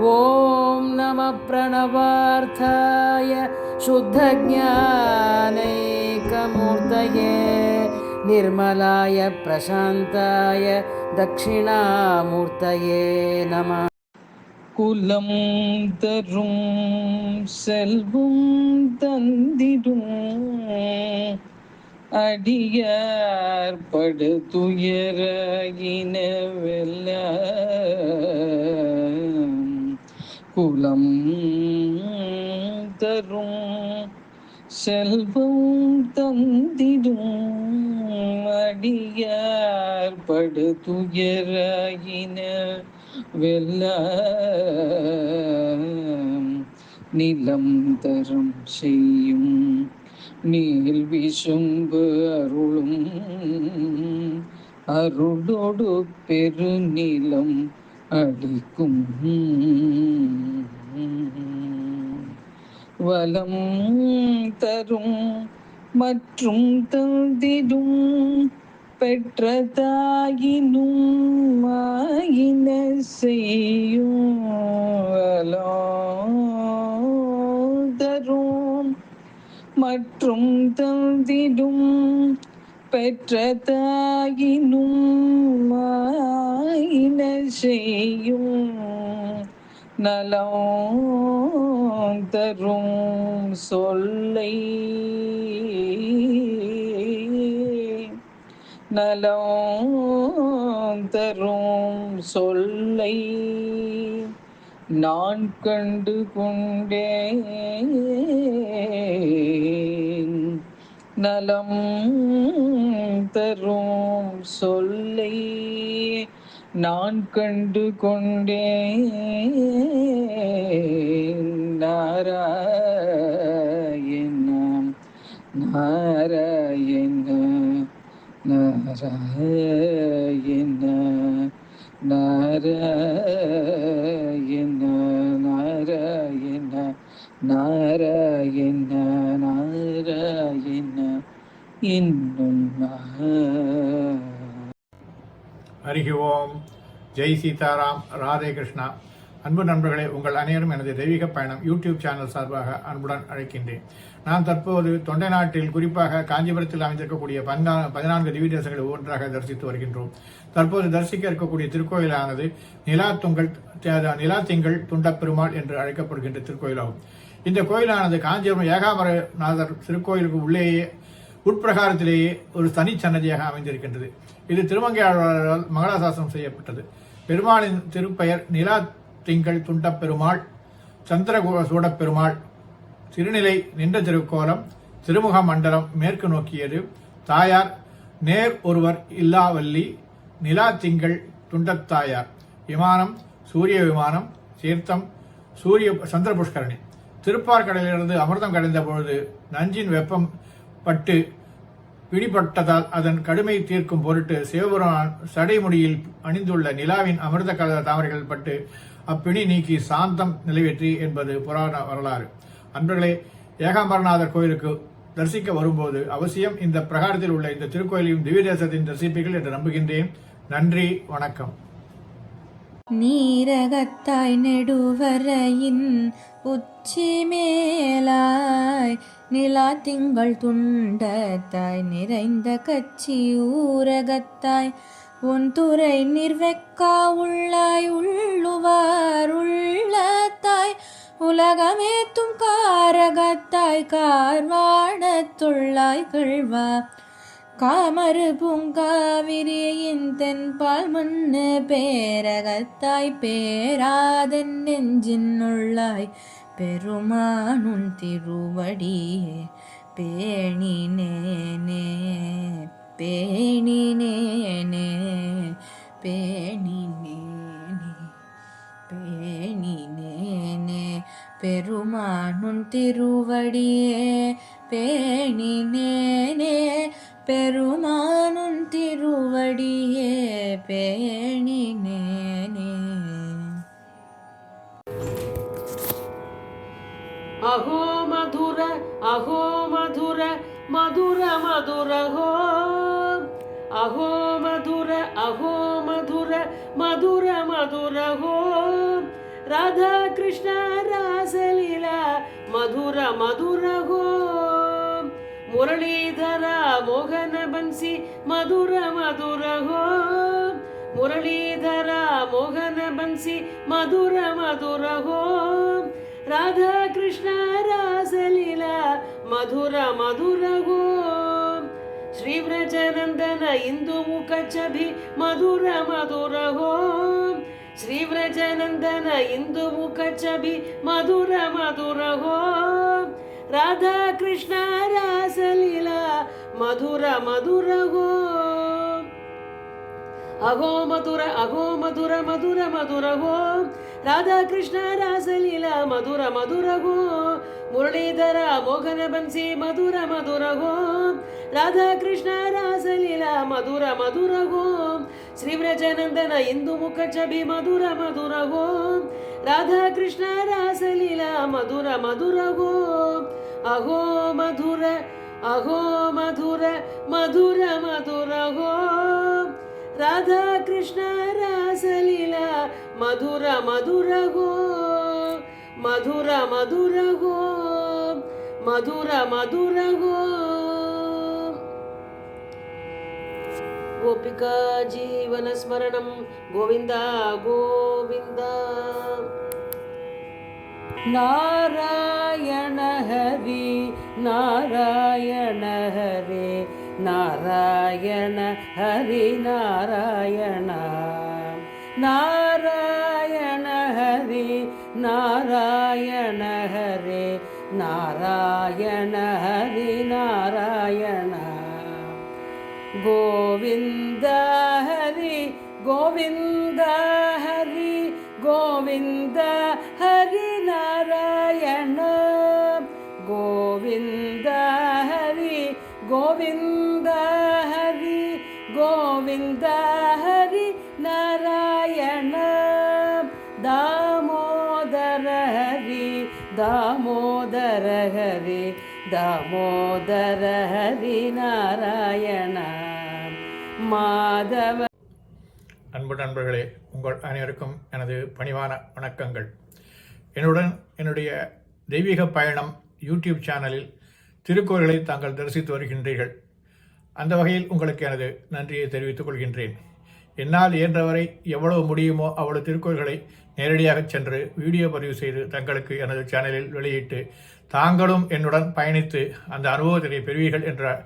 ॐ नमः प्रणवार्थाय शुद्धज्ञानैकमूर्तये निर्मलाय प्रशान्ताय दक्षिणामूर्तये नमः കുലം തരും സെൽവും തന്തിരും അടിയാർപ്പെടുത്തുയറകിനവെല്ലാം படு குலம் தரும் செல்வம் தந்திடும் அடியார் படு துயர வெல்ல நிலம் தரம் செய்யும் நீல் விசும்பு அருளும் அருளோடு பெருநிலம் அடிக்கும் வலம் தரும் மற்றும் தந்திடும் பெற்ற தாயினும் மாயின செய்யும் தரும் மற்றும் தந்திடும் பெற்ற தாயினும் மாயின செய்யும் நலம் தரும் சொல்லை. நலம் தரும் சொல்லை நான் கண்டு கொண்டேன். நலம் தரும் சொல்லை. நான் கண்டு கொண்டேன். நாராயண நாராயண நாராயண நாராயண நாராயண நாராயண நாராயண இன்னும் ஹரிஹி ஓம் ஜெய் சீதாராம் ராதே கிருஷ்ணா. அன்பு நண்பர்களே உங்கள் அனைவரும் எனது தெய்வீக பயணம் யூடியூப் சேனல் சார்பாக அன்புடன் அழைக்கின்றேன். நான் தற்போது தொண்டை நாட்டில் குறிப்பாக காஞ்சிபுரத்தில் அமைந்திருக்கக்கூடிய பன்னா பதினான்கு திவ்ய தேசங்களை ஒவ்வொன்றாக தரிசித்து வருகின்றோம். தற்போது தரிசிக்க இருக்கக்கூடிய திருக்கோயிலானது நிலா துங்கள் நிலா திங்கள் துண்டப்பெருமாள் என்று அழைக்கப்படுகின்ற திருக்கோயிலாகும். இந்த கோயிலானது காஞ்சிபுரம் ஏகாமரநாதர் திருக்கோயிலுக்கு உள்ளேயே உட்பிரகாரத்திலேயே ஒரு தனி சன்னதியாக அமைந்திருக்கின்றது. இது திருமங்கையாளரால் மங்களாசாசனம் செய்யப்பட்டது. பெருமாளின் திருப்பெயர் நிலா திங்கள் துண்டப் பெருமாள் சந்திரகூட சூடப் பெருமாள் திருநிலை நின்ற திருக்கோலம் திருமுக மண்டலம் மேற்கு நோக்கியது. தாயார் நேர் ஒருவர் இல்லாவல்லி நிலா திங்கள் துண்டத்தாயார். விமானம் சூரிய விமானம் தீர்த்தம் சூரிய சந்திர புஷ்கரணி திருப்பார்கடலிலிருந்து அமிர்தம் கடைந்த பொழுது நஞ்சின் வெப்பம் பட்டு பிடிபட்டதால் அதன் கடுமை தீர்க்கும் பொருட்டு சிவபெருமான் சடைமுடியில் அணிந்துள்ள நிலாவின் அமிர்த கலந்த தாமரைகள் பட்டு அப்பிணி நீக்கி சாந்தம் நிலைவேற்றி என்பது புராண வரலாறு. அன்பர்களே ஏகாம்பரநாதர் கோயிலுக்கு தரிசிக்க வரும்போது அவசியம் இந்த பிரகாரத்தில் உள்ள இந்த திருக்கோயிலையும் திவ்ய தேசத்தின் தரிசிப்பீர்கள் என்று நம்புகின்றேன். நன்றி வணக்கம். நீரகத்தாய் நெடுவரையின் உச்சி மேலா நிலா திங்கள் துண்டத்தாய் நிறைந்த கச்சி ஊரகத்தாய் உன் துறை நிர்வெக்கா உள்ளாய் உள்ளுவார் உள்ளத்தாய் உலகமேத்தும் காரகத்தாய் கார்வாணத்துள்ளாய் கழ்வா காமறு பூங்காவிரியின் தென்பால் மண்ணு பேரகத்தாய் பேராதன் நெஞ்சின் உள்ளாய் பெருமானுன் திருவடியே பேணினேனே பேணினேனே பேணினேனே பேணினேனே பெருமானுன் திருவடியே பே मधुर हो अहो मधुर अहो मधुर मधुर मधुर हो राधा कृष्ण रासलीला मधुर मधुर हो मुरलीधर मोहन बंसी मधुर मधुर हो मुरलीधर मोहन बंसी मधुर मधुर हो राधा कृष्ण रासलीला मधुर मधुर गो श्रीव्रजनन्दन इन्दुमुख छबि मधुर मधुर हो श्रीव्रजनन्दन इन्दुमुख छबि मधुर मधुर हो राधा कृष्ण रासलीला मधुर मधुर गो अहो मधुर अहो मधुर मधुर मधुर हो राधा कृष्ण रासलीला मधुर मधुर हो మురళీధర మోహన వంశీ మధుర మధురగో రాధాకృష్ణ రాసలీల మధుర మధురగో శ్రీవ్రజనందన ఇందు ముఖ చబి మధుర మధురగో రాధాకృష్ణ రాసలీల మధుర మధురగో అహో మధుర అహో మధుర మధుర మధురగో రాధాకృష్ణ రాసలీల మధుర మధురగో మధుర మధురగో മധുര മധുരഗോ ഗോപികാ ജീവന സ്മരണം. ഗോവിന്ദ ഗോവിന്ദ. നാരായണ ഹരി നാരായണ ഹരി നാരായണ ഹരി നാരായണ. നാരായണ ഹരി നാരായണ ഹരി നാരായണ ഹരി നാരായണ. ഗോവിന്ദ ഹരി ഗോവിന്ദ ഹരി ഗോവിന്ദ ഹരി നാരായണ. ഗോവിന്ദ ഹരി ഗോവിന്ദ ഹരി ഗോവിന്ദ தாமோதர ஹரி நாராயண மாதவ அன்பு நண்பர்களே உங்கள் அனைவருக்கும் எனது பணிவான வணக்கங்கள். என்னுடன் என்னுடைய தெய்வீக பயணம் யூடியூப் சேனலில் திருக்கோயில்களை தாங்கள் தரிசித்து வருகின்றீர்கள். அந்த வகையில் உங்களுக்கு எனது நன்றியை தெரிவித்துக் கொள்கின்றேன். என்னால் இயன்றவரை எவ்வளவு முடியுமோ அவ்வளவு திருக்கோள்களை நேரடியாக சென்று வீடியோ பதிவு செய்து தங்களுக்கு எனது சேனலில் வெளியிட்டு தாங்களும் என்னுடன் பயணித்து அந்த அனுபவத்தினை பெறுவீர்கள் என்ற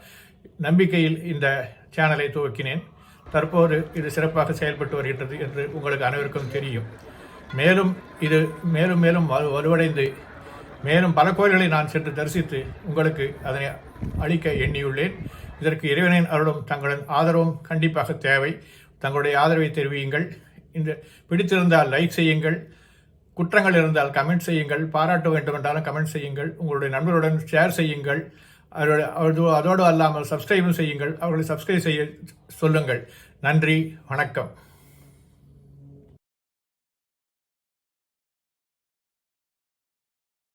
நம்பிக்கையில் இந்த சேனலை துவக்கினேன். தற்போது இது சிறப்பாக செயல்பட்டு வருகின்றது என்று உங்களுக்கு அனைவருக்கும் தெரியும். மேலும் இது மேலும் மேலும் வலு- வலுவடைந்து மேலும் பல கோயில்களை நான் சென்று தரிசித்து உங்களுக்கு அதனை அளிக்க எண்ணியுள்ளேன். இதற்கு இறைவனின் அருளும் தங்களின் ஆதரவும் கண்டிப்பாக தேவை. தங்களுடைய ஆதரவை தெரிவியுங்கள். இந்த பிடித்திருந்தால் லைக் செய்யுங்கள். குற்றங்கள் இருந்தால் கமெண்ட் செய்யுங்கள். பாராட்ட வேண்டும் என்றாலும் கமெண்ட் செய்யுங்கள். உங்களுடைய நண்பர்களுடன் ஷேர் செய்யுங்கள். அதோடு அதோடு- அதோடு அல்லாமல் சப்ஸ்கிரைபும் செய்யுங்கள். அவர்களை சப்ஸ்கிரைப் செய்ய சொல்லுங்கள். நன்றி. வணக்கம்.